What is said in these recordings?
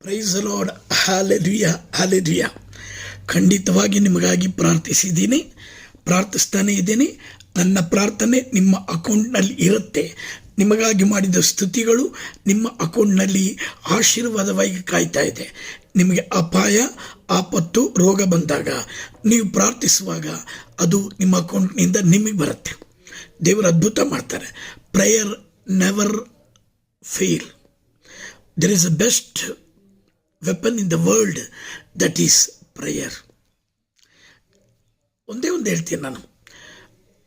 Price lord ಹಾಲೆದ್ವಿಯ ಹಾಲೆದ್ವಿಯ ಖಂಡಿತವಾಗಿ ನಿಮಗಾಗಿ ಪ್ರಾರ್ಥಿಸಿದ್ದೀನಿ. ಪ್ರಾರ್ಥಿಸ್ತಾನೆ ಇದ್ದೀನಿ. ನನ್ನ ಪ್ರಾರ್ಥನೆ ನಿಮ್ಮ ಅಕೌಂಟ್ನಲ್ಲಿ ಇರುತ್ತೆ. ನಿಮಗಾಗಿ ಮಾಡಿದ ಸ್ತುತಿಗಳು ನಿಮ್ಮ ಅಕೌಂಟ್ನಲ್ಲಿ ಆಶೀರ್ವಾದವಾಗಿ ಕಾಯ್ತಾ ಇದೆ. ನಿಮಗೆ ಅಪಾಯ, ಆಪತ್ತು, ರೋಗ ಬಂದಾಗ ನೀವು ಪ್ರಾರ್ಥಿಸುವಾಗ ಅದು ನಿಮ್ಮ ಅಕೌಂಟ್ನಿಂದ ನಿಮಗೆ ಬರುತ್ತೆ. ದೇವರು ಅದ್ಭುತ ಮಾಡ್ತಾರೆ. Prayer never fail there is a best weapon in the world that is prayer ಒಂದೇ ಒಂದು ಹೇಳ್ತೀನಿ ನಾನು.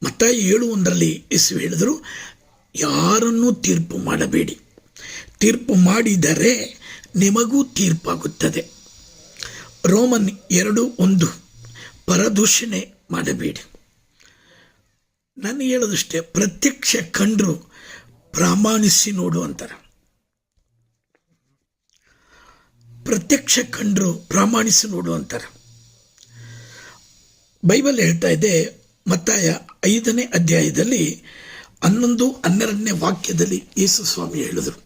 ಮತ್ತ ಏಳು ಒಂದರಲ್ಲಿ ಇಸು ಹೇಳಿದರು, ಯಾರನ್ನೂ ತೀರ್ಪು ಮಾಡಬೇಡಿ. ತೀರ್ಪು ಮಾಡಿದರೆ ನಿಮಗೂ ತೀರ್ಪಾಗುತ್ತದೆ. ರೋಮನ್ ಎರಡು ಒಂದು, ಪರದೂಷಣೆ ಮಾಡಬೇಡಿ. ನಾನು ಹೇಳೋದಷ್ಟೇ, ಪ್ರತ್ಯಕ್ಷ ಕಂಡರು ಪ್ರಾಮಾಣಿಸಿ ನೋಡು ಅಂತಾರೆ. ಪ್ರತ್ಯಕ್ಷ ಕಂಡರು ಪ್ರಾಮಾಣಿಸಿ ನೋಡು ಅಂತಾರೆ. ಬೈಬಲ್ ಹೇಳ್ತಾ ಇದೆ, ಮತ್ತಾಯ ಐದನೇ ಅಧ್ಯಾಯದಲ್ಲಿ ಹನ್ನೊಂದು, ಹನ್ನೆರಡನೇ ವಾಕ್ಯದಲ್ಲಿ ಯೇಸು ಸ್ವಾಮಿ ಹೇಳಿದರು,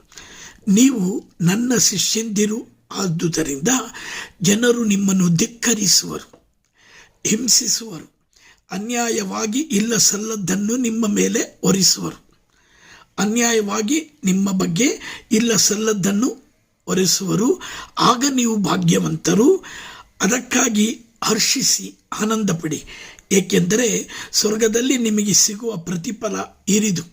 ನೀವು ನನ್ನ ಶಿಷ್ಯಂದಿರು ಆದುದರಿಂದ ಜನರು ನಿಮ್ಮನ್ನು ಧಿಕ್ಕರಿಸುವರು, ಹಿಂಸಿಸುವರು, ಅನ್ಯಾಯವಾಗಿ ಇಲ್ಲ ಸಲ್ಲದ್ದನ್ನು ನಿಮ್ಮ ಮೇಲೆ ಹೊರಿಸುವರು, ಅನ್ಯಾಯವಾಗಿ ನಿಮ್ಮ ಬಗ್ಗೆ ಇಲ್ಲ ಸಲ್ಲದ್ದನ್ನು ಹೊರಿಸುವರು. ಆಗ ನೀವು ಭಾಗ್ಯವಂತರು. ಅದಕ್ಕಾಗಿ ಹರ್ಷಿಸಿ ಆನಂದ ಪಡಿ ಏಕೆಂದರೆ ಸ್ವರ್ಗದಲ್ಲಿ ನಿಮಗೆ ಸಿಗುವ ಪ್ರತಿಫಲ ಇರಿದು.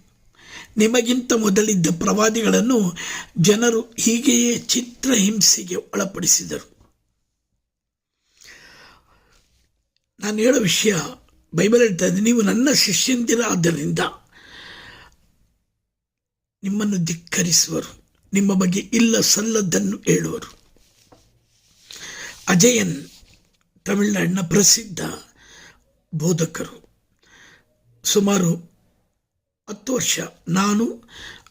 ನಿಮಗಿಂತ ಮೊದಲಿದ್ದ ಪ್ರವಾದಿಗಳನ್ನು ಜನರು ಹೀಗೆಯೇ ಚಿತ್ರಹಿಂಸೆಗೆ ಒಳಪಡಿಸಿದರು. ನಾನು ಹೇಳೋ ವಿಷಯ, ಬೈಬಲ್ ಹೇಳ್ತಾ ಇದ್ದೀನಿ ನೀವು ನನ್ನ ಶಿಷ್ಯಂದಿರ ಆದ್ದರಿಂದ ನಿಮ್ಮನ್ನು ಧಿಕ್ಕರಿಸುವರು. ನಿಮ್ಮ ಬಗ್ಗೆ ಇಲ್ಲ ಸಲ್ಲದ್ದನ್ನು ಹೇಳುವರು. ಅಜಯನ್ ತಮಿಳುನಾಡಿನ ಪ್ರಸಿದ್ಧ ಬೋಧಕರು. ಸುಮಾರು ಹತ್ತು ವರ್ಷ ನಾನು,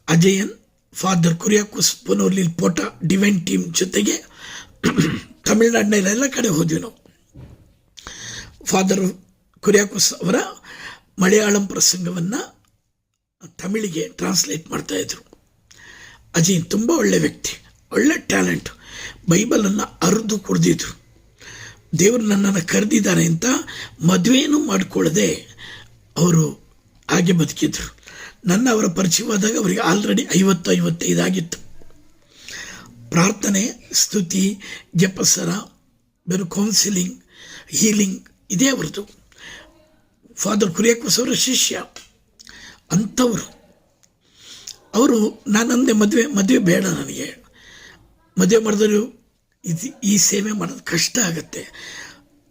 ಅಜಯನ್, ಫಾದರ್ ಕುರಿಯಾಕುಸ್ ಪುನೋರ್ಲಿ ಪೋಟ, ಡಿವೈನ್ ಟೀಮ್ ಜೊತೆಗೆ ತಮಿಳುನಾಡಿನ ಎಲ್ಲ ಕಡೆ ಹೋದ್ವಿ ನಾವು. ಫಾದರ್ ಕುರಿಯಾಕುಸ್ ಅವರ ಮಲಯಾಳಂ ಪ್ರಸಂಗವನ್ನು ತಮಿಳಿಗೆ ಟ್ರಾನ್ಸ್ಲೇಟ್ ಮಾಡ್ತಾಯಿದ್ರು ಅಜಯ್ ತುಂಬ ಒಳ್ಳೆ ವ್ಯಕ್ತಿ, ಒಳ್ಳೆ ಟ್ಯಾಲೆಂಟ್ ಬೈಬಲನ್ನು ಅರಿದು ಕುಡಿದಿದ್ರು ದೇವರು ನನ್ನನ್ನು ಕರೆದಿದ್ದಾರೆ ಅಂತ ಮದುವೆಯೂ ಮಾಡಿಕೊಳ್ಳದೆ ಅವರು ಹಾಗೆ ಬದುಕಿದ್ರು. ನನ್ನ ಅವರ ಪರಿಚಯವಾದಾಗ ಅವರಿಗೆ ಆಲ್ರೆಡಿ ಐವತ್ತು ಐವತ್ತೈದಾಗಿತ್ತು ಪ್ರಾರ್ಥನೆ, ಸ್ತುತಿ, ಜಪಸರ, ಬೇರೆ ಕೌನ್ಸಿಲಿಂಗ್ ಹೀಲಿಂಗ್ ಇದೇ ಅವರದು ಫಾದರ್ ಕುರಿಯಾಕುಸ್ ಅವರ ಶಿಷ್ಯ. ಅಂಥವರು. ಅವರು ನಾನಂದೆ ಮದುವೆ ಮದುವೆ ಬೇಡ ನನಗೆ. ಮದುವೆ ಮಾಡಿದ್ರು ಇದು ಈ ಸೇವೆ ಮಾಡೋದು ಕಷ್ಟ ಆಗುತ್ತೆ.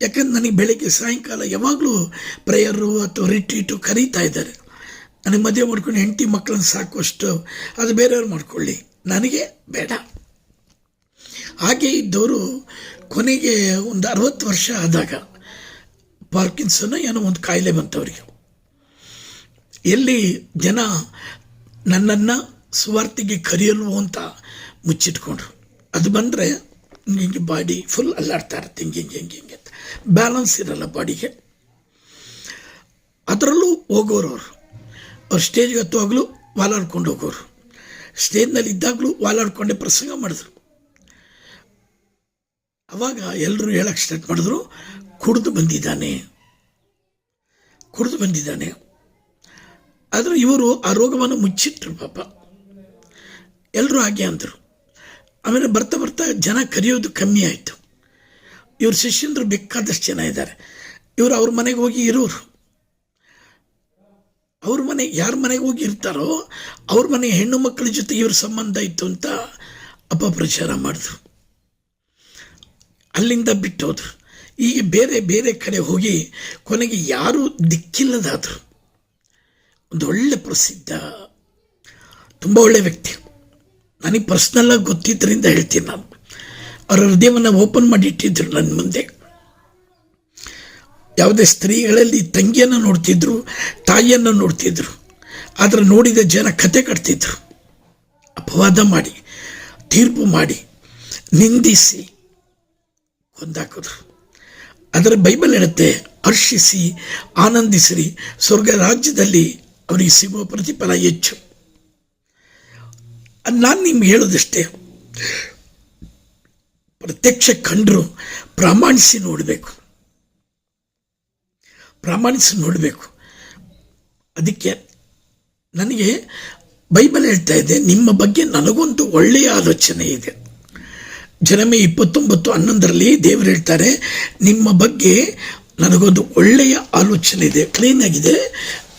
ಯಾಕಂದ್ರೆ ನನಗೆ ಬೆಳಗ್ಗೆ ಸಾಯಂಕಾಲ ಯಾವಾಗಲೂ ಪ್ರೇಯರು ಅಥವಾ ರಿಟ್ರೀಟು ಕರೀತಾ ಇದ್ದಾರೆ. ನನಗೆ ಮದುವೆ ಮಾಡ್ಕೊಂಡು ಹೆಂಡತಿ ಮಕ್ಕಳನ್ನ ಸಾಕುವಷ್ಟು ಅದು ಬೇರೆಯವ್ರು ಮಾಡ್ಕೊಳ್ಳಿ. ನನಗೆ ಬೇಡ. ಹಾಗೆ ಇದ್ದವರು ಕೊನೆಗೆ ಒಂದು ಅರವತ್ತು ವರ್ಷ ಆದಾಗ ಪಾರ್ಕಿನ್ಸನ್ನ ಏನೋ ಒಂದು ಕಾಯಿಲೆ ಬಂತವರಿಗೆ. ಎಲ್ಲಿ ಜನ ನನ್ನನ್ನು ಸುವಾರ್ತೆಗೆ ಕರೆಯಲ್ವೋ ಅಂತ ಮುಚ್ಚಿಟ್ಕೊಂಡ್ರು. ಅದು ಬಂದರೆ ಹಿಂಗೆ ಬಾಡಿ ಫುಲ್ ಅಲ್ಲಾಡ್ತಾ ಇರುತ್ತೆ, ಹಿಂಗೆ ಹಿಂಗೆ ಹಿಂಗೆ ಹಿಂಗೆ ಅಂತ. ಬ್ಯಾಲೆನ್ಸ್ ಇರಲ್ಲ ಬಾಡಿಗೆ. ಅದರಲ್ಲೂ ಹೋಗೋರು ಅವರು. ಅವ್ರು ಸ್ಟೇಜ್ಗೆ ಹತ್ತುವಾಗಲೂ ವಾಲಾಡ್ಕೊಂಡು ಹೋಗೋರು. ಸ್ಟೇಜ್ನಲ್ಲಿ ಇದ್ದಾಗಲೂ ವಾಲಾಡ್ಕೊಂಡೆ ಪ್ರಸಂಗ ಮಾಡಿದ್ರು. ಅವಾಗ ಎಲ್ಲರೂ ಹೇಳಕ್ಕೆ ಸ್ಟಾರ್ಟ್ ಮಾಡಿದ್ರು, ಕುಡಿದು ಬಂದಿದ್ದಾನೆ. ಕುಡಿದು ಬಂದಿದ್ದಾನೆ. ಆದರೆ ಇವರು ಆ ರೋಗವನ್ನು ಮುಚ್ಚಿಟ್ರು ಪಾಪ. ಎಲ್ಲರೂ ಹಾಗೆ ಅಂದರು. ಆಮೇಲೆ ಬರ್ತಾ ಬರ್ತಾ ಜನ ಕರೆಯೋದು ಕಮ್ಮಿ ಆಯಿತು. ಇವ್ರ ಶಿಷ್ಯಂದ್ರು ಬೇಕಾದಷ್ಟು ಜನ ಇದ್ದಾರೆ. ಇವರು ಅವ್ರ ಮನೆಗೆ ಹೋಗಿ ಇರೋರು. ಅವ್ರ ಮನೆ ಯಾರ ಮನೆಗೆ ಹೋಗಿ ಇರ್ತಾರೋ ಅವ್ರ ಮನೆ ಹೆಣ್ಣು ಮಕ್ಕಳ ಜೊತೆ ಇವ್ರ ಸಂಬಂಧ ಇತ್ತು ಅಂತ ಅಪಪ್ರಚಾರ ಮಾಡಿದ್ರು. ಅಲ್ಲಿಂದ ಬಿಟ್ಟೋದ್ರು. ಈಗ ಬೇರೆ ಬೇರೆ ಕಡೆ ಹೋಗಿ ಕೊನೆಗೆ ಯಾರೂ ದಿಕ್ಕಿಲ್ಲದಾದರು. ಒಂದು ಒಳ್ಳೆ ಪ್ರಸಿದ್ಧ, ತುಂಬ ಒಳ್ಳೆ ವ್ಯಕ್ತಿ. ನನಗೆ ಪರ್ಸ್ನಲ್ಲಾಗಿ ಗೊತ್ತಿದ್ದರಿಂದ ಹೇಳ್ತೀನಿ ನಾನು. ಅವರ ಹೃದಯವನ್ನು ಓಪನ್ ಮಾಡಿ ಇಟ್ಟಿದ್ರು ನನ್ನ ಮುಂದೆ. ಯಾವುದೇ ಸ್ತ್ರೀಗಳಲ್ಲಿ ತಂಗಿಯನ್ನು ನೋಡ್ತಿದ್ರು, ತಾಯಿಯನ್ನು ನೋಡ್ತಿದ್ರು, ಆದರೆ ನೋಡಿದ ಜನ ಕತೆ ಕಟ್ತಿದ್ರು. ಅಪವಾದ ಮಾಡಿ, ತೀರ್ಪು ಮಾಡಿ, ನಿಂದಿಸಿ ಕೊಂದಾಕಿದ್ರು. ಅದರ ಬೈಬಲ್ ಹೇಳುತ್ತೆ, ಹರ್ಷಿಸಿ, ಆನಂದಿಸಿರಿ, ಸ್ವರ್ಗ ರಾಜ್ಯದಲ್ಲಿ ಅವರಿಗೆ ಸಿಗುವ ಪ್ರತಿಫಲ ಹೆಚ್ಚು. ನಾನು ನಿಮ್ಗೆ ಹೇಳೋದಷ್ಟೇ. ಪ್ರತ್ಯಕ್ಷ ಕಂಡರು ಪ್ರಾಮಾಣಿಸಿ ನೋಡಬೇಕು. ಪ್ರಾಮಾಣಿಸಿ ನೋಡಬೇಕು. ಅದಕ್ಕೆ ನನಗೆ ಬೈಬಲ್ ಹೇಳ್ತಾ ಇದೆ, ನಿಮ್ಮ ಬಗ್ಗೆ ನನಗೊಂದು ಒಳ್ಳೆಯ ಆಲೋಚನೆ ಇದೆ. ಜನಮೆ ಇಪ್ಪತ್ತೊಂಬತ್ತು ಹನ್ನೊಂದರಲ್ಲಿ ದೇವರು ಹೇಳ್ತಾರೆ, ನಿಮ್ಮ ಬಗ್ಗೆ ನನಗೊಂದು ಒಳ್ಳೆಯ ಆಲೋಚನೆ ಇದೆ, ಕ್ಲೀನ್ ಆಗಿದೆ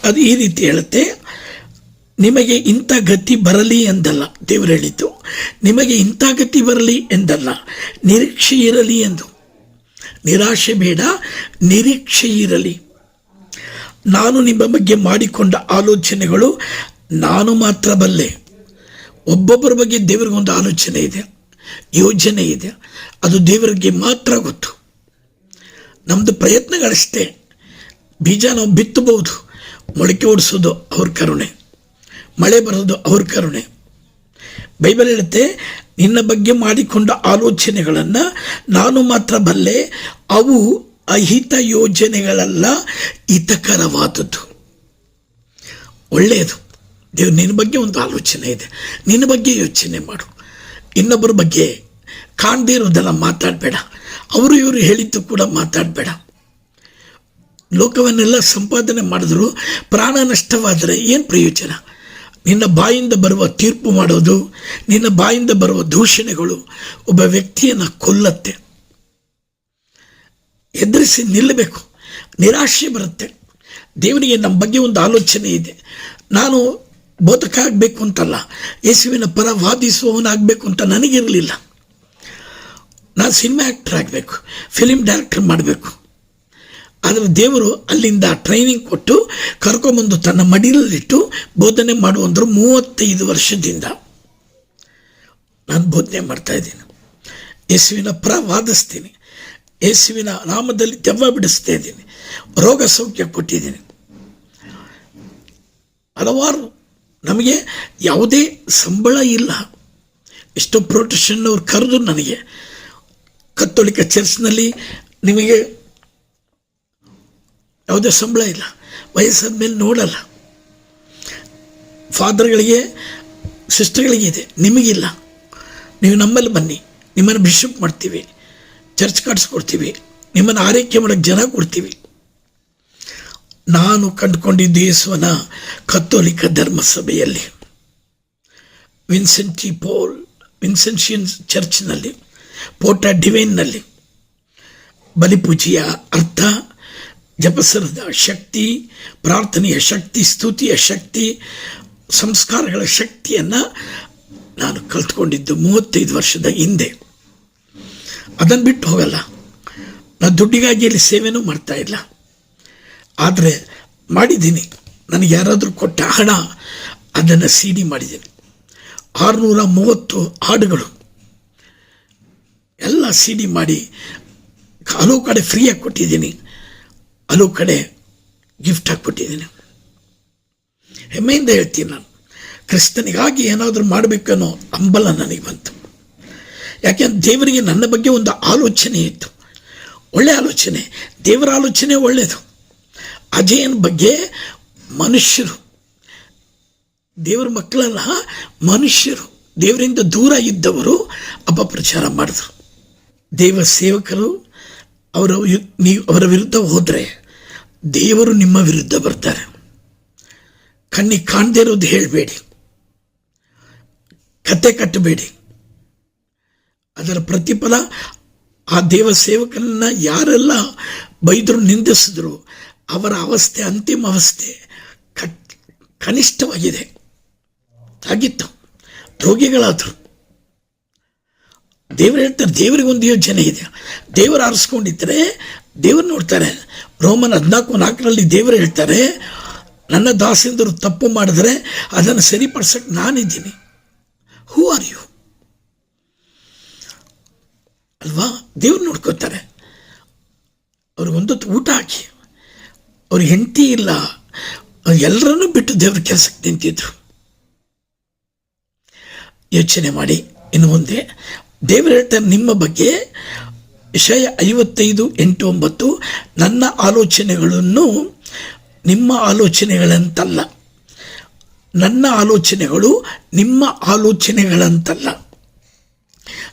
ಅದು ಈ ರೀತಿ ಹೇಳುತ್ತೆ, ನಿಮಗೆ ಇಂಥ ಗತಿ ಬರಲಿ ಎಂದಲ್ಲ, ದೇವರು ಹೇಳಿದ್ದು. ನಿಮಗೆ ಇಂಥ ಗತಿ ಬರಲಿ ಎಂದಲ್ಲ, ನಿರೀಕ್ಷೆ ಇರಲಿ ಎಂದು. ನಿರಾಶೆ ಬೇಡ, ನಿರೀಕ್ಷೆ ಇರಲಿ. ನಾನು ನಿಮ್ಮ ಬಗ್ಗೆ ಮಾಡಿಕೊಂಡ ಆಲೋಚನೆಗಳು ನಾನು ಮಾತ್ರ ಬಲ್ಲೆ. ಒಬ್ಬೊಬ್ಬರ ಬಗ್ಗೆ ದೇವರಿಗೊಂದು ಆಲೋಚನೆ ಇದೆ, ಯೋಜನೆ ಇದೆ, ಅದು ದೇವರಿಗೆ ಮಾತ್ರ ಗೊತ್ತು. ನಮ್ಮದು ಪ್ರಯತ್ನಗಳಷ್ಟೇ. ಬೀಜ ನಾವು ಬಿತ್ತಬಹುದು ಮೊಳಕೆ ಓಡಿಸೋದು ಅವ್ರ ಕರುಣೆ. ಮಳೆ ಬರೋದು ಅವ್ರ ಕರುಣೆ. ಬೈಬಲ್ ಹೇಳುತ್ತೆ, ನಿನ್ನ ಬಗ್ಗೆ ಮಾಡಿಕೊಂಡ ಆಲೋಚನೆಗಳನ್ನು ನಾನು ಮಾತ್ರ ಬಲ್ಲೆ, ಅವು ಅಹಿತ ಯೋಜನೆಗಳೆಲ್ಲ, ಹಿತಕರವಾದದ್ದು. ಒಳ್ಳೆಯದು. ದೇವ್ರು ನಿನ್ನ ಬಗ್ಗೆ ಒಂದು ಆಲೋಚನೆ ಇದೆ. ನಿನ್ನ ಬಗ್ಗೆ ಯೋಚನೆ ಮಾಡು. ಇನ್ನೊಬ್ಬರ ಬಗ್ಗೆ ಕಾಣದೇ ಇರೋದೆಲ್ಲ ಮಾತಾಡಬೇಡ. ಅವರು ಇವರು ಹೇಳಿದ್ದು ಕೂಡ ಮಾತಾಡಬೇಡ. ಲೋಕವನ್ನೆಲ್ಲ ಸಂಪಾದನೆ ಮಾಡಿದ್ರು, ಪ್ರಾಣ ನಷ್ಟವಾದರೆ ಏನು ಪ್ರಯೋಜನ? ನಿನ್ನ ಬಾಯಿಂದ ಬರುವ ತೀರ್ಪು ಮಾಡೋದು, ನಿನ್ನ ಬಾಯಿಂದ ಬರುವ ದೂಷಣೆಗಳು ಒಬ್ಬ ವ್ಯಕ್ತಿಯನ್ನು ಕೊಲ್ಲತ್ತೆ. ಎದುರಿಸಿ ನಿಲ್ಲಬೇಕು, ನಿರಾಶೆ ಬರುತ್ತೆ. ದೇವರಿಗೆ ನಮ್ಮ ಬಗ್ಗೆ ಒಂದು ಆಲೋಚನೆ ಇದೆ. ನಾನು ಬೋಧಕ ಆಗಬೇಕು ಅಂತಲ್ಲ, ಯೇಸುವಿನ ಪರ ವಾದಿಸುವವನಾಗಬೇಕು ಅಂತ ನನಗಿರಲಿಲ್ಲ. ನಾನು ಸಿನಿಮಾ ಆ್ಯಕ್ಟರ್ ಆಗಬೇಕು, ಫಿಲಿಮ್ ಡೈರೆಕ್ಟರ್ ಮಾಡಬೇಕು. ಆದರೆ ದೇವರು ಅಲ್ಲಿಂದ ಟ್ರೈನಿಂಗ್ ಕೊಟ್ಟು ಕರ್ಕೊಂಬಂದು ತನ್ನ ಮಡಿಲಲ್ಲಿಟ್ಟು ಬೋಧನೆ ಮಾಡುವಂದರು ಮೂವತ್ತೈದು ವರ್ಷದಿಂದ ನಾನು ಬೋಧನೆ ಮಾಡ್ತಾ ಇದ್ದೀನಿ. ಯೇಸುವಿನ ಪರ ವಾದಿಸ್ತೀನಿ ಯೇಸುವಿನ ನಾಮದಲ್ಲಿ ದೆವ್ವ ಬಿಡಿಸ್ತಾ ಇದ್ದೀನಿ. ರೋಗ ಸೌಖ್ಯ ಕೊಟ್ಟಿದ್ದೀನಿ. ಹಲವಾರು ನಮಗೆ ಯಾವುದೇ ಸಂಬಳ ಇಲ್ಲ. ಎಷ್ಟೋ ಪ್ರೊಟೆಕ್ಷನ್ ಅವ್ರು ಕರೆದು ನನಗೆ. ಕತ್ತೋಲಿಕ ಚರ್ಚ್ನಲ್ಲಿ ನಿಮಗೆ ಯಾವುದೇ ಸಂಬಳ ಇಲ್ಲ. ವಯಸ್ಸಾದ ಮೇಲೆ ನೋಡಲ್ಲ. ಫಾದರ್ಗಳಿಗೆ, ಸಿಸ್ಟರ್ಗಳಿಗೆ ಇದೆ. ನಿಮಗಿಲ್ಲ. ನೀವು ನಮ್ಮಲ್ಲಿ ಬನ್ನಿ. ನಿಮ್ಮನ್ನು ಬಿಷಪ್ ಮಾಡ್ತೀವಿ. ಚರ್ಚ್ ಕಟ್ಸ್ಕೊಡ್ತೀವಿ. ನಿಮ್ಮನ್ನು ಆರೈಕೆ ಮಾಡೋಕ್ಕೆ ಜನ ಕೊಡ್ತೀವಿ. ನಾನು ಕಂಡುಕೊಂಡಿದ್ದು ಯೇಸುವನ ಕತ್ತೋಲಿಕ ಧರ್ಮಸಭೆಯಲ್ಲಿ. ವಿನ್ಸೆಂಟಿ ಪೋಲ್ ವಿನ್ಸೆನ್ಷಿಯನ್ ಚರ್ಚ್ನಲ್ಲಿ ಪೋಟ ಡಿವೈನ್ನಲ್ಲಿ. ಬಲಿಪೂಜೆಯ ಅರ್ಥ ಜಪಸರದ ಶಕ್ತಿ, ಪ್ರಾರ್ಥನೆಯ ಶಕ್ತಿ, ಸ್ತುತಿಯ ಶಕ್ತಿ, ಸಂಸ್ಕಾರಗಳ ಶಕ್ತಿಯನ್ನು ನಾನು ಕಲ್ತ್ಕೊಂಡಿದ್ದು ಮೂವತ್ತೈದು ವರ್ಷದ ಹಿಂದೆ. ಅದನ್ನು ಬಿಟ್ಟು ಹೋಗಲ್ಲ. ನಾನು ದುಡ್ಡಿಗಾಗಿ ಇಲ್ಲಿ ಸೇವೆನೂ ಮಾಡ್ತಾ ಇಲ್ಲ. ಆದರೆ ಮಾಡಿದ್ದೀನಿ. ನನಗೆ ಯಾರಾದರೂ ಕೊಟ್ಟ ಹಣ, ಅದನ್ನು ಸಿ ಡಿ ಮಾಡಿದ್ದೀನಿ. ಆರುನೂರ ಮೂವತ್ತು ಹಾಡುಗಳು. ಎಲ್ಲ ಸಿ ಡಿ ಮಾಡಿ, ಹಲವು ಕಡೆ ಫ್ರೀಯಾಗಿ ಕೊಟ್ಟಿದ್ದೀನಿ. ಹಲವು ಕಡೆ ಗಿಫ್ಟ್ ಹಾಕ್ಬಿಟ್ಟಿದ್ದೀನಿ. ಹೆಮ್ಮೆಯಿಂದ ಹೇಳ್ತೀನಿ ನಾನು. ಕ್ರಿಸ್ತನಿಗಾಗಿ ಏನಾದರೂ ಮಾಡಬೇಕನ್ನೋ ಹಂಬಲ ನನಗೆ ಬಂತು. ಯಾಕೆಂದ್ರೆ ದೇವರಿಗೆ ನನ್ನ ಬಗ್ಗೆ ಒಂದು ಆಲೋಚನೆ ಇತ್ತು. ಒಳ್ಳೆಯ ಆಲೋಚನೆ. ದೇವರ ಆಲೋಚನೆ ಒಳ್ಳೆಯದು ಅಜಯನ ಬಗ್ಗೆ ಮನುಷ್ಯರು, ದೇವರ ಮಕ್ಕಳಲ್ಲ ಮನುಷ್ಯರು, ದೇವರಿಂದ ದೂರ ಇದ್ದವರು ಅಪಪ್ರಚಾರ ಮಾಡಿದ್ರು. ದೇವ ಸೇವಕರು, ಅವರ ನೀವು ಅವರ ವಿರುದ್ಧ ಹೋದರೆ ದೇವರು ನಿಮ್ಮ ವಿರುದ್ಧ ಬರ್ತಾರೆ. ಕಣ್ಣಿಗೆ ಕಾಣದೇ ಇರೋದು ಹೇಳಬೇಡಿ. ಕತೆ ಕಟ್ಟಬೇಡಿ. ಅದರ ಪ್ರತಿಫಲ ಆ ದೇವ ಸೇವಕನನ್ನ ಯಾರೆಲ್ಲ ಬೈದರು, ನಿಂದಿಸಿದ್ರು, ಅವರ ಅವಸ್ಥೆ ಅಂತಿಮ ಅವಸ್ಥೆ ಕಟ್, ಕನಿಷ್ಠವಾಗಿದೆ. ಆಗಿತ್ತು ರೋಗಿಗಳಾದರು. ದೇವರು ಹೇಳ್ತಾರೆ, ದೇವರಿಗೊಂದು ಯೋಜನೆ ಇದೆ. ದೇವರು ಆರಿಸ್ಕೊಂಡಿದ್ದರೆ ದೇವರು ನೋಡ್ತಾರೆ. ರೋಮನ್ ಹದಿನಾಲ್ಕು ನಾಲ್ಕರಲ್ಲಿ ದೇವರು ಹೇಳ್ತಾರೆ, ನನ್ನ ದಾಸೆಂದರು ತಪ್ಪು ಮಾಡಿದ್ರೆ ಅದನ್ನು ಸರಿಪಡಿಸಕ್ಕೆ ನಾನಿದ್ದೀನಿ. ಹೂ ಆರ್ ಯು ಅಲ್ವಾ? ದೇವ್ರು ನೋಡ್ಕೋತಾರೆ ಅವ್ರಿಗೊಂದು ಊಟ ಹಾಕಿ, ಅವ್ರ ಹೆಂಡತಿ ಇಲ್ಲ, ಎಲ್ಲರನ್ನೂ ಬಿಟ್ಟು ದೇವ್ರ ಕೆಲಸಕ್ಕೆ ನಿಂತಿದ್ರು. ಯೋಚನೆ ಮಾಡಿ, ಇನ್ನು ಮುಂದೆ ದೇವರು ಹೇಳ್ತಾರೆ, ನಿಮ್ಮ ಬಗ್ಗೆ ವಿಷಯ ಐವತ್ತೈದು ಎಂಟು ಒಂಬತ್ತು, ನನ್ನ ಆಲೋಚನೆಗಳನ್ನು ನಿಮ್ಮ ಆಲೋಚನೆಗಳಂತಲ್ಲ. ನನ್ನ ಆಲೋಚನೆಗಳು ನಿಮ್ಮ ಆಲೋಚನೆಗಳಂತಲ್ಲ.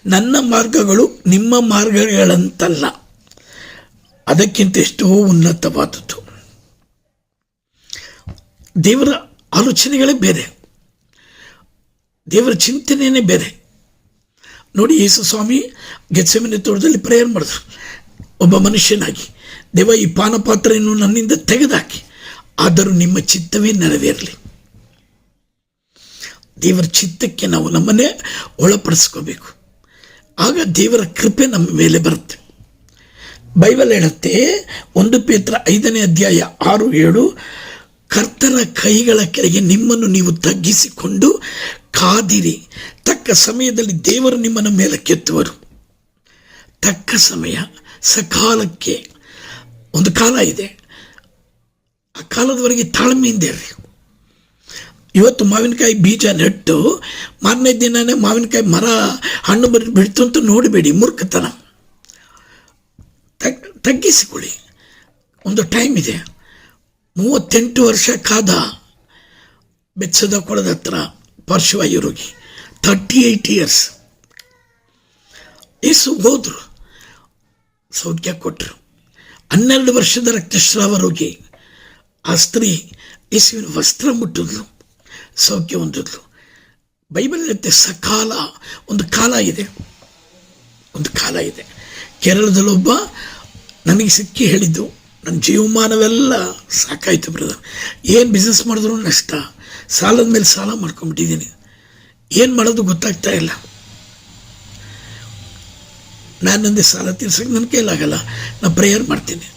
ನನ್ನ ಮಾರ್ಗಗಳು ನಿಮ್ಮ ಮಾರ್ಗಗಳಂತಲ್ಲ. ಅದಕ್ಕಿಂತ ಎಷ್ಟೋ ಉನ್ನತವಾದದ್ದು. ದೇವರ ಆಲೋಚನೆಗಳೇ ಬೇರೆ. ದೇವರ ಚಿಂತನೆಯೇ ಬೇರೆ. ನೋಡಿ ಯೇಸು ಸ್ವಾಮಿ ಗೆಸೆಮನೆ ತೋಟದಲ್ಲಿ ಪ್ರೇಯರ್ ಮಾಡಿದ್ರು. ಒಬ್ಬ ಮನುಷ್ಯನಾಗಿ. ದೇವ, ಈ ಪಾನಪಾತ್ರೆಯನ್ನು ನನ್ನಿಂದ ತೆಗೆದಾಕಿ. ಆದರೂ ನಿಮ್ಮ ಚಿತ್ತವೇ ನೆರವೇರಲಿ. ದೇವರ ಚಿತ್ತಕ್ಕೆ ನಾವು ನಮ್ಮನ್ನೇ ಒಳಪಡಿಸ್ಕೋಬೇಕು. ಆಗ ದೇವರ ಕೃಪೆ ನಮ್ಮ ಮೇಲೆ ಬರುತ್ತೆ. ಬೈಬಲ್ ಹೇಳುತ್ತೆ, ಒಂದು ಪೇತ್ರ ಐದನೇ ಅಧ್ಯಾಯ ಆರು ಏಳು, ಕರ್ತನ ಕೈಗಳ ಕೆಳಗೆ ನಿಮ್ಮನ್ನು ನೀವು ತಗ್ಗಿಸಿಕೊಂಡು ಕಾದಿರಿ. ತಕ್ಕ ಸಮಯದಲ್ಲಿ ದೇವರು ನಿಮ್ಮನ್ನು ಮೇಲೆ ಕೆತ್ತುವರು. ತಕ್ಕ ಸಮಯ, ಸಕಾಲಕ್ಕೆ ಒಂದು ಕಾಲ ಇದೆ. ಆ ಕಾಲದವರೆಗೆ ತಾಳ್ಮೆಯಿಂದ ಇರ್ರಿ. ಇವತ್ತು ಮಾವಿನಕಾಯಿ ಬೀಜ ನೆಟ್ಟು, ಮಾರನೇ ದಿನನೇ ಮಾವಿನಕಾಯಿ ಮರ ಹಣ್ಣು ಬರಿ ಬಿಡ್ತು ಅಂತ ನೋಡಬೇಡಿ, ಮೂರ್ಖತನ. ತಗ್, ತಗ್ಗಿಸಿಕೊಳ್ಳಿ. ಒಂದು ಟೈಮ್ ಇದೆ. ಮೂವತ್ತೆಂಟು ವರ್ಷ ಕಾದ, ಬೆಚ್ಚದ ಕೊಳದ ಹತ್ರ ಪಾರ್ಶ್ವವಾಯು ರೋಗಿ ತರ್ಟಿ ಏಯ್ಟ್ ಇಯರ್ಸ್ ಏಸು ಹೋದರು ಸೌಖ್ಯ ಕೊಟ್ಟರು ಹನ್ನೆರಡು ವರ್ಷದ ರಕ್ತಸ್ರಾವ ರೋಗಿ, ಆ ಸ್ತ್ರೀ ಯೇಸುವಿನ ವಸ್ತ್ರ ಮುಟ್ಟಿದ್ಲು ಸೌಖ್ಯ ಹೊಂದಿದ್ಲು. ಬೈಬಲ್ ಹೇಳುತ್ತೆ ಸಕಾಲ, ಒಂದು ಕಾಲ ಇದೆ. ಒಂದು ಕಾಲ ಇದೆ. ಕೇರಳದಲ್ಲೊಬ್ಬ ನನಗೆ ಸಿಕ್ಕಿ ಹೇಳಿದ್ದು, ನನ್ನ ಜೀವಮಾನವೆಲ್ಲ ಸಾಕಾಯಿತು ಬ್ರದರ್ ಏನು ಬಿಸ್ನೆಸ್ ಮಾಡಿದ್ರು ನಷ್ಟ. ಸಾಲದ ಮೇಲೆ ಸಾಲ ಮಾಡ್ಕೊಂಬಿಟ್ಟಿದ್ದೀನಿ ಏನು ಮಾಡೋದು ಗೊತ್ತಾಗ್ತಾ ಇಲ್ಲ. ನಾನಂದೆ ಸಾಲ ತೀರ್ಸಕ್ಕೆ ನನ್ನ ಕೈಲಾಗಲ್ಲ ನಾನು ಪ್ರೇಯರ್ ಮಾಡ್ತೀನಿ.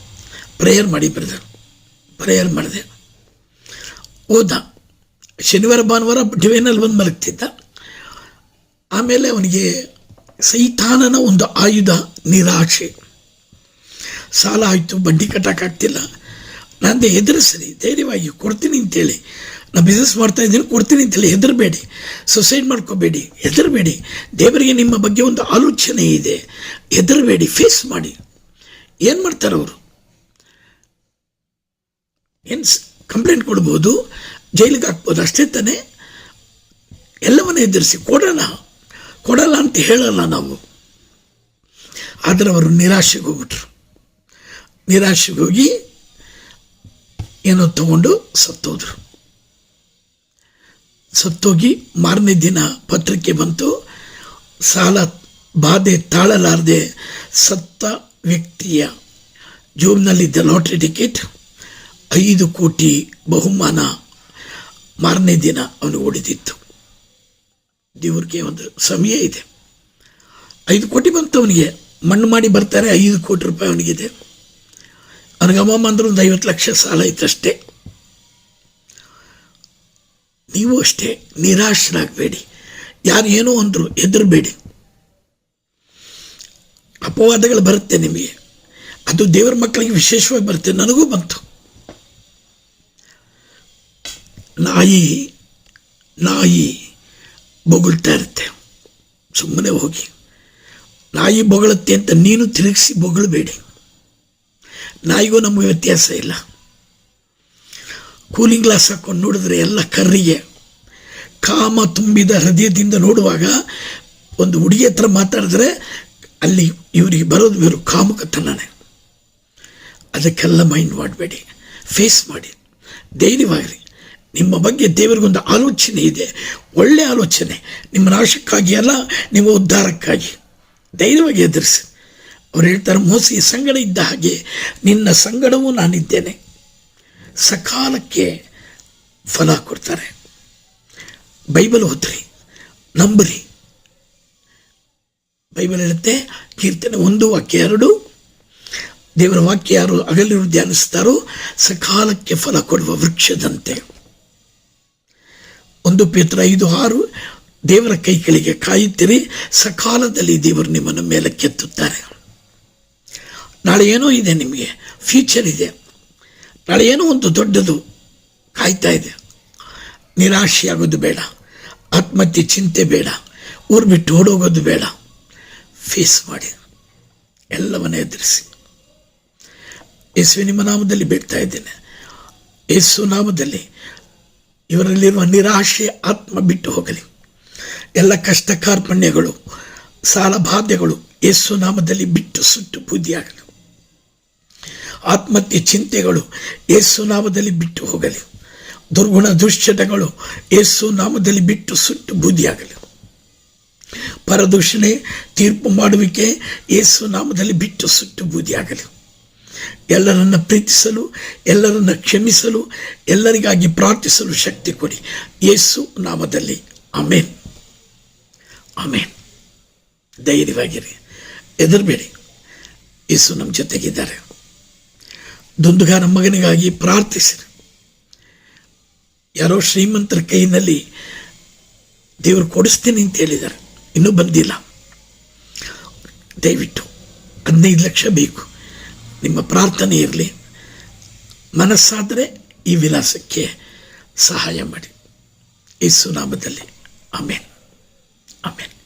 ಪ್ರೇಯರ್ ಮಾಡಿ ಬ್ರದರ್ ಪ್ರೇಯರ್ ಮಾಡಿದೆ. ಹೋದ. ಶನಿವಾರ, ಭಾನುವಾರ ಡಿವೈನಲ್ಲಿ ಬಂದು ಮಲಗ್ತಿದ್ದ. ಆಮೇಲೆ ಅವನಿಗೆ ಸೈತಾನನ ಒಂದು ಆಯುಧ ನಿರಾಶೆ. ಸಾಲ ಆಯಿತು, ಬಡ್ಡಿ ಕಟ್ಟೋಕ್ಕಾಗ್ತಿಲ್ಲ ನಂದೆ ಹೆದರಿಸ್ರಿ, ಧೈರ್ಯವಾಗಿ ಕೊಡ್ತೀನಿ ಅಂತೇಳಿ. ನಾನು ಬಿಸ್ನೆಸ್ ಮಾಡ್ತಾ ಇದ್ದೀನಿ, ಕೊಡ್ತೀನಿ ಅಂತೇಳಿ ಹೆದರಬೇಡಿ. ಸುಸೈಡ್ ಮಾಡ್ಕೋಬೇಡಿ, ಹೆದರಬೇಡಿ. ದೇವರಿಗೆ ನಿಮ್ಮ ಬಗ್ಗೆ ಒಂದು ಆಲೋಚನೆ ಇದೆ. ಹೆದರಬೇಡಿ ಫೇಸ್ ಮಾಡಿ. ಏನು ಮಾಡ್ತಾರೆ ಅವರು? ಏನು ಕಂಪ್ಲೇಂಟ್ ಕೊಡ್ಬೋದು? ಜೈಲಿಗೆ ಹಾಕ್ಬೋದು, ಅಷ್ಟೇ ತಾನೇ? ಎಲ್ಲವನ್ನ ಎದುರಿಸಿ ಕೊಡೋಣ ಕೊಡಲ್ಲ ಅಂತ ಹೇಳಲ್ಲ ನಾವು. ಆದರೆ ಅವರು ನಿರಾಶೆಗೆ ಹೋಗ್ಬಿಟ್ರು. ನಿರಾಶೆಗೆ ಹೋಗಿ ಏನೋ ತಗೊಂಡು ಸತ್ತೋದ್ರು. ಸತ್ತೋಗಿ ಮಾರನೇ ದಿನ ಪತ್ರಿಕೆ ಬಂತು. ಸಾಲ ಬಾಧೆ ತಾಳಲಾರದೆ ಸತ್ತ ವ್ಯಕ್ತಿಯ ಜೋಬ್ನಲ್ಲಿದ್ದ ಲಾಟ್ರಿ ಟಿಕೆಟ್ ಐದು ಕೋಟಿ ಬಹುಮಾನ ಮಾರನೇ ದಿನ ಅವನು ಓಡಿದಿತ್ತು. ದೇವ್ರಿಗೆ ಒಂದು ಸಮಯ ಇದೆ. ಐದು ಕೋಟಿ ಬಂತು ಅವನಿಗೆ. ಮಣ್ಣು ಮಾಡಿ ಬರ್ತಾರೆ, ಐದು ಕೋಟಿ ರೂಪಾಯಿ ಅವನಿಗಿದೆ. ಅವನಿಗೆ ಅಮ್ಮಮ್ಮ ಅಂದ್ರೆ ಒಂದು ಐವತ್ತು ಲಕ್ಷ ಸಾಲ ಇತ್ತಷ್ಟೇ. ನೀವು ಅಷ್ಟೇ ನಿರಾಶರಾಗಬೇಡಿ. ಯಾರು ಏನೋ ಅಂದರು ಹೆದರಬೇಡಿ. ಅಪವಾದಗಳು ಬರುತ್ತೆ ನಿಮಗೆ. ಅದು ದೇವರ ಮಕ್ಕಳಿಗೆ ವಿಶೇಷವಾಗಿ ಬರುತ್ತೆ. ನನಗೂ ಬಂತು. ನಾಯಿ ನಾಯಿ ಬೊಗಳ್ತಾ ಇರುತ್ತೆ. ಸುಮ್ಮನೆ ಹೋಗಿ. ನಾಯಿ ಬೊಗಳುತ್ತೆ ಅಂತ ನೀನು ತಿರುಗಿಸಿ ಬೊಗಳಬೇಡಿ. ನಾಯಿಗೂ ನಮಗೆ ವ್ಯತ್ಯಾಸ ಇಲ್ಲ. ಕೂಲಿಂಗ್ ಗ್ಲಾಸ್ ಹಾಕ್ಕೊಂಡು ನೋಡಿದ್ರೆ ಎಲ್ಲ ಕರ್ರಿಗೆ ಕಾಮ ತುಂಬಿದ ಹೃದಯದಿಂದ ನೋಡುವಾಗ ಒಂದು ಹುಡುಗಿ ಹತ್ರ ಮಾತಾಡಿದ್ರೆ ಅಲ್ಲಿ ಇವರಿಗೆ ಬರೋದು ಇವರು ಕಾಮುಕತನನೇ ಅದಕ್ಕೆಲ್ಲ ಮೈಂಡ್ ಮಾಡಬೇಡಿ. ಫೇಸ್ ಮಾಡಿ. ಧೈರ್ಯವಾಗಿರಿ. ನಿಮ್ಮ ಬಗ್ಗೆ ದೇವರಿಗೊಂದು ಆಲೋಚನೆ ಇದೆ. ಒಳ್ಳೆಯ ಆಲೋಚನೆ. ನಿಮ್ಮ ನಾಶಕ್ಕಾಗಿ ಅಲ್ಲ, ನಿಮ್ಮ ಉದ್ಧಾರಕ್ಕಾಗಿ. ಧೈರ್ಯವಾಗಿ ಎದುರಿಸಿ. ಅವ್ರು ಹೇಳ್ತಾರೆ, ಮೋಸಿ, ಸಂಗಡ ಇದ್ದ ಹಾಗೆ ನಿನ್ನ ಸಂಗಡವೂ ನಾನಿದ್ದೇನೆ. ಸಕಾಲಕ್ಕೆ ಫಲ ಕೊಡ್ತಾರೆ. ಬೈಬಲ್ ಓದ್ರಿ, ನಂಬರಿ. ಬೈಬಲ್ ಹೇಳುತ್ತೆ, ಕೀರ್ತನೆ ಒಂದು, ವಾಕ್ಯ ಎರಡು. ದೇವರ ವಾಕ್ಯ ಯಾರು ಅಗಲಿರು ಧ್ಯಾನಿಸ್ತಾರೋ, ಸಕಾಲಕ್ಕೆ ಫಲ ಕೊಡುವ ವೃಕ್ಷದಂತೆ. ಒಂದು ಪೇತ್ರ ಐದು ಆರು, ದೇವರ ಕೈಗಳಿಗೆ ಕಾಯುತ್ತೀರಿ, ಸಕಾಲದಲ್ಲಿ ದೇವರು ನಿಮ್ಮನ್ನು ಮೇಲೆ ಕೆತ್ತುತ್ತಾರೆ ನಾಳೆ ಏನೋ ಇದೆ ನಿಮಗೆ. ಫ್ಯೂಚರ್ ಇದೆ. ನಾಳೆ ಏನೋ ಒಂದು ದೊಡ್ಡದು ಕಾಯ್ತಾ ಇದೆ. ನಿರಾಶೆಯಾಗೋದು ಬೇಡ. ಆತ್ಮಹತ್ಯೆ ಚಿಂತೆ ಬೇಡ. ಊರು ಬಿಟ್ಟು ಓಡೋಗೋದು ಬೇಡ. ಫೇಸ್ ಮಾಡಿ. ಎಲ್ಲವನ್ನ ಎದುರಿಸಿ. ಯೇಸುವೆ ನಿಮ್ಮ ನಾಮದಲ್ಲಿ ಬೇಡ್ತಾ ಇದ್ದೇನೆ. ಯೇಸು ನಾಮದಲ್ಲಿ ಇವರಲ್ಲಿರುವ ನಿರಾಶೆ ಆತ್ಮ ಬಿಟ್ಟು ಹೋಗಲಿ. ಎಲ್ಲ ಕಷ್ಟ ಕಾರ್ಪಣ್ಯಗಳು ಸಾಲ ಬಾಧ್ಯಗಳು ಯೇಸು ನಾಮದಲ್ಲಿ ಬಿಟ್ಟು ಸುಟ್ಟು ಬೂದಿಯಾಗಲಿ ಆತ್ಮಹತ್ಯೆ ಚಿಂತೆಗಳು ಯೇಸು ನಾಮದಲ್ಲಿ ಬಿಟ್ಟು ಹೋಗಲಿ. ದುರ್ಗುಣ ದುಶ್ಚಟಗಳು ಯೇಸು ನಾಮದಲ್ಲಿ ಬಿಟ್ಟು ಸುಟ್ಟು ಬೂದಿಯಾಗಲಿ. ಪರದೂಷಣೆ, ತೀರ್ಪು ಮಾಡುವಿಕೆ ಯೇಸು ನಾಮದಲ್ಲಿ ಬಿಟ್ಟು ಸುಟ್ಟು ಬೂದಿಯಾಗಲಿ. ಎಲ್ಲರನ್ನ ಪ್ರೀತಿಸಲು, ಎಲ್ಲರನ್ನ ಕ್ಷಮಿಸಲು, ಎಲ್ಲರಿಗಾಗಿ ಪ್ರಾರ್ಥಿಸಲು ಶಕ್ತಿ ಕೊಡಿ. ಯೇಸು ನಾಮದಲ್ಲಿ ಅಮೇನ್ ಆಮೇನ್. ಧೈರ್ಯವಾಗಿರಿ. ಹೆದರಬೇಡಿ. ಯೇಸು ನಮ್ಮ ಜೊತೆಗಿದ್ದಾರೆ. ದುಂದುಗಾರ ಮಗನಿಗಾಗಿ ಪ್ರಾರ್ಥಿಸಿರಿ ಯಾರೋ ಶ್ರೀಮಂತರ ಕೈಯಲ್ಲಿ ದೇವರು ಕೊಡಿಸ್ತೀನಿ ಅಂತ ಹೇಳಿದ್ದಾರೆ. ಇನ್ನೂ ಬಂದಿಲ್ಲ. ದಯವಿಟ್ಟು ಹದಿನೈದು ಲಕ್ಷ ಬೇಕು. ನಿಮ್ಮ ಪ್ರಾರ್ಥನೆ ಇರಲಿ. ಮನಸ್ಸಾದರೆ ಈ ವಿಲಾಸಕ್ಕೆ ಸಹಾಯ ಮಾಡಿ. ಈ ಸುನಾಮದಲ್ಲಿ ಆಮೇನ್. ಆಮೇಲೆ